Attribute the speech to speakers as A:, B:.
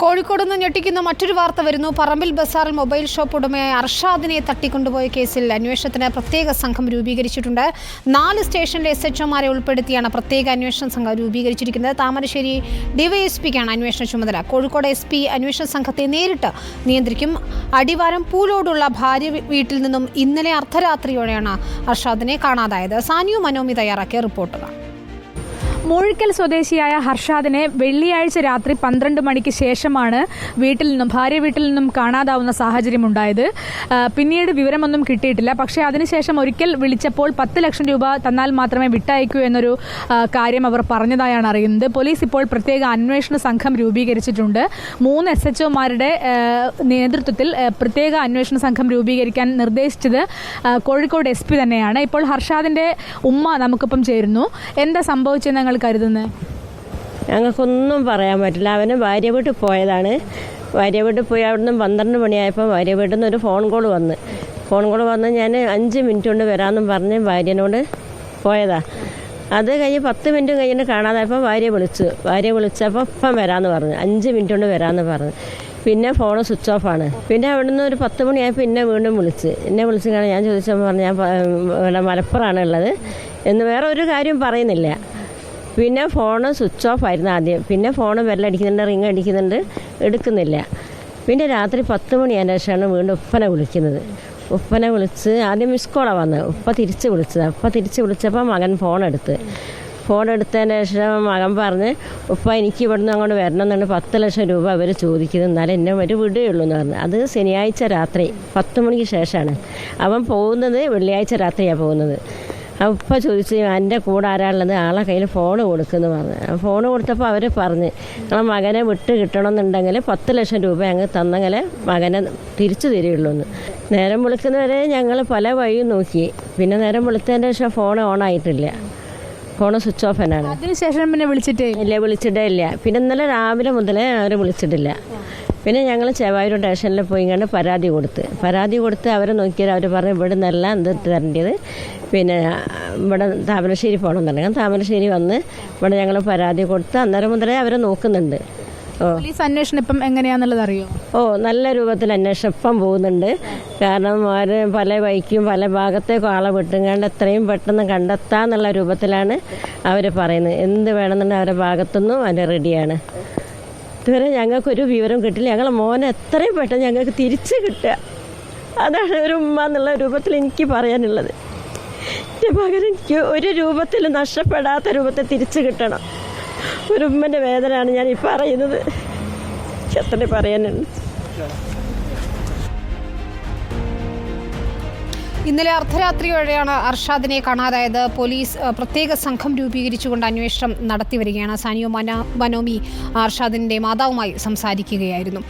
A: കോഴിക്കോട് നിന്ന് ഞെട്ടിക്കുന്ന മറ്റൊരു വാർത്ത വരുന്നു. പറമ്പിൽ ബസാറിൽ മൊബൈൽ ഷോപ്പ് ഉടമയായ അർഷാദിനെ തട്ടിക്കൊണ്ടുപോയ കേസിൽ അന്വേഷണത്തിന് പ്രത്യേക സംഘം രൂപീകരിച്ചിട്ടുണ്ട്. നാല് സ്റ്റേഷനിലെ എസ് എച്ച് ഒമാരെ ഉൾപ്പെടുത്തിയാണ് പ്രത്യേക അന്വേഷണ സംഘം രൂപീകരിച്ചിരിക്കുന്നത്. താമരശ്ശേരി ഡിവൈഎസ്പിക്കാണ് അന്വേഷണ ചുമതല. കോഴിക്കോട് എസ് പി അന്വേഷണ സംഘത്തെ നേരിട്ട് നിയന്ത്രിക്കും. അടിവാരം പൂലോടുള്ള ഭാര്യ വീട്ടിൽ നിന്നും ഇന്നലെ അർദ്ധരാത്രിയോടെയാണ് അർഷാദിനെ കാണാതായത്. സാനിയു മനോമി തയ്യാറാക്കിയ റിപ്പോർട്ടുകൾ.
B: മൂഴിക്കൽ സ്വദേശിയായ ഹർഷാദിനെ വെള്ളിയാഴ്ച രാത്രി പന്ത്രണ്ട് മണിക്ക് ശേഷമാണ് വീട്ടിൽ നിന്നും ഭാര്യ വീട്ടിൽ നിന്നും കാണാതാവുന്ന സാഹചര്യം ഉണ്ടായത് പിന്നീട് വിവരമൊന്നും കിട്ടിയിട്ടില്ല. പക്ഷേ അതിനുശേഷം ഒരിക്കൽ വിളിച്ചപ്പോൾ പത്ത് ലക്ഷം രൂപ തന്നാൽ മാത്രമേ വിട്ടയക്കൂ എന്നൊരു കാര്യം അവർ പറഞ്ഞതായാണ് അറിയുന്നത്. പോലീസ് ഇപ്പോൾ പ്രത്യേക അന്വേഷണ സംഘം രൂപീകരിച്ചിട്ടുണ്ട്. മൂന്ന് എസ് എച്ച് ഒമാരുടെ നേതൃത്വത്തിൽ പ്രത്യേക അന്വേഷണ സംഘം രൂപീകരിക്കാൻ നിർദ്ദേശിച്ചത് കോഴിക്കോട് എസ് തന്നെയാണ്. ഇപ്പോൾ ഹർഷാദിന്റെ ഉമ്മ നമുക്കിപ്പം ചേരുന്നു. എന്താ സംഭവിച്ചെന്ന് ഞങ്ങൾ കരുതുന്നത്
C: ഞങ്ങൾക്കൊന്നും പറയാൻ പറ്റില്ല. അവന് ഭാര്യ വീട്ടിൽ പോയതാണ്. ഭാര്യ വീട്ടിൽ പോയി അവിടുന്ന് പന്ത്രണ്ട് മണിയായപ്പോൾ ഭാര്യ വീട്ടിൽ നിന്ന് ഒരു ഫോൺ കോൾ വന്ന്. ഫോൺ കോൾ വന്ന് ഞാൻ അഞ്ച് മിനിറ്റ് കൊണ്ട് വരാമെന്നും പറഞ്ഞ് ഭാര്യനോട് പോയതാ. അത് കഴിഞ്ഞ് പത്ത് മിനിറ്റ് കഴിഞ്ഞിട്ട് കാണാതായപ്പോൾ ഭാര്യ വിളിച്ചു. ഭാര്യ വിളിച്ചപ്പോൾ ഇപ്പം വരാമെന്ന് പറഞ്ഞു. അഞ്ച് മിനിറ്റ് കൊണ്ട് വരാമെന്ന് പറഞ്ഞു. പിന്നെ ഫോൺ സ്വിച്ച് ഓഫാണ് പിന്നെ അവിടുന്ന് ഒരു പത്ത് മണിയായപ്പോൾ പിന്നെ വീണ്ടും വിളിച്ച്. എന്നെ വിളിച്ച് ഞാൻ ചോദിച്ചപ്പോൾ പറഞ്ഞു ഞാൻ ഇവിടെ മലപ്പുറമാണ് ഉള്ളത് എന്ന് വേറെ ഒരു കാര്യം പറയുന്നില്ല. പിന്നെ ഫോണ് സ്വിച്ച് ഓഫ് ആയിരുന്നു ആദ്യം. പിന്നെ ഫോണ് ബെല്ലടിക്കുന്നുണ്ട് റിങ് അടിക്കുന്നുണ്ട് എടുക്കുന്നില്ല. പിന്നെ രാത്രി പത്ത് മണിയായ ശേഷമാണ് വീണ്ടും ഉപ്പനെ വിളിക്കുന്നത്. ഉപ്പനെ വിളിച്ച് ആദ്യം മിസ് കോളാണ് വന്നത്. ഉപ്പ തിരിച്ച് വിളിച്ചത്. ഉപ്പ തിരിച്ച് വിളിച്ചപ്പോൾ മകൻ ഫോൺ എടുത്ത്. ഫോൺ എടുത്തതിന് ശേഷം മകൻ പറഞ്ഞ് ഉപ്പ എനിക്ക് ഇവിടുന്ന് അങ്ങോട്ട് വരണം എന്നാണ് പത്ത് ലക്ഷം രൂപ അവർ ചോദിക്കുന്നത് എന്നാലും എന്നെ ഒരു ഉള്ളൂ എന്ന് പറഞ്ഞു. അത് ശനിയാഴ്ച രാത്രി പത്ത് മണിക്ക് ശേഷമാണ്. അവൻ പോകുന്നത് വെള്ളിയാഴ്ച രാത്രിയാണ് പോകുന്നത്. ഉപ്പ ചോദിച്ചു എന്റെ കൂടെ ആരാളുള്ളത് ആളെ കയ്യിൽ ഫോൺ കൊടുക്കുന്നു പറഞ്ഞു. ഫോൺ കൊടുത്തപ്പോൾ അവർ പറഞ്ഞ് നിങ്ങളെ മകനെ വിട്ട് കിട്ടണമെന്നുണ്ടെങ്കിൽ പത്ത് ലക്ഷം രൂപ അങ്ങ് തന്നെങ്കിൽ മകനെ തിരിച്ചു തരികയുള്ളൂ എന്ന് നേരം വിളിക്കുന്നവരെ ഞങ്ങൾ പല വഴിയും നോക്കി. പിന്നെ നേരം വിളിച്ചതിന്റെ ശേഷം ഫോൺ ഓൺ ആയിട്ടില്ല. ഫോൺ സ്വിച്ച് ഓഫ് തന്നെയാണ്.
B: അതിനുശേഷം പിന്നെ വിളിച്ചിട്ടേ?
C: ഇല്ല വിളിച്ചിട്ടേ ഇല്ല. പിന്നെ ഇന്നലെ രാവിലെ മുതലേ അവർ വിളിച്ചിട്ടില്ല. പിന്നെ ഞങ്ങൾ ചെവായൂർ സ്റ്റേഷനിൽ പോയി കണ്ട് പരാതി കൊടുത്ത്. പരാതി കൊടുത്ത് അവരെ നോക്കിയാൽ അവർ പറഞ്ഞു ഇവിടെ നിന്നല്ല എന്ത് തരേണ്ടത്. പിന്നെ ഇവിടെ താമരശ്ശേരി പോകണം എന്നുണ്ടെങ്കിൽ താമരശ്ശേരി വന്ന് ഇവിടെ ഞങ്ങൾ പരാതി കൊടുത്ത് അന്നേരം മുതലേ അവരെ നോക്കുന്നുണ്ട്. ഓ.
B: പോലീസ് അന്വേഷണം ഇപ്പം എങ്ങനെയാണെന്നുള്ളത് അറിയോ?
C: ഓ നല്ല രൂപത്തിൽ അന്വേഷണം ഇപ്പം പോകുന്നുണ്ട്. കാരണം അവർ പല വൈക്കും പല ഭാഗത്തേക്കും ആളെ വിട്ടുങ്ങാണ്ട് എത്രയും പെട്ടെന്ന് കണ്ടെത്താന്നുള്ള രൂപത്തിലാണ് അവർ പറയുന്നത്. എന്ത് വേണമെന്നുണ്ടെങ്കിൽ അവരുടെ ഭാഗത്തുനിന്നും അവർ റെഡിയാണ്. ഇതുവരെ ഞങ്ങൾക്കൊരു വിവരം കിട്ടില്ല. ഞങ്ങളെ മോനെ എത്രയും പെട്ടെന്ന് ഞങ്ങൾക്ക് തിരിച്ചു കിട്ടുക. അതാണ് ഒരു ഉമ്മ എന്നുള്ള രൂപത്തിൽ എനിക്ക് പറയാനുള്ളത്. എന്റെ പകരം എനിക്ക് ഒരു രൂപത്തിൽ നഷ്ടപ്പെടാത്ത രൂപത്തിൽ തിരിച്ചു കിട്ടണം. ഒരു ഉമ്മന്റെ വേദനയാണ് ഞാൻ ഈ പറയുന്നത്. എത്ര പറയാനുണ്ട്
A: ഇന്നലെ അർദ്ധരാത്രിയോടെയാണ് അർഷാദിനെ കാണാതായത്. പോലീസ് പ്രത്യേക സംഘം രൂപീകരിച്ചുകൊണ്ട് അന്വേഷണം നടത്തി വരികയാണ്. സാനിയോ മനോമി അർഷാദിന്റെ മാതാവുമായി സംസാരിക്കുകയായിരുന്നു.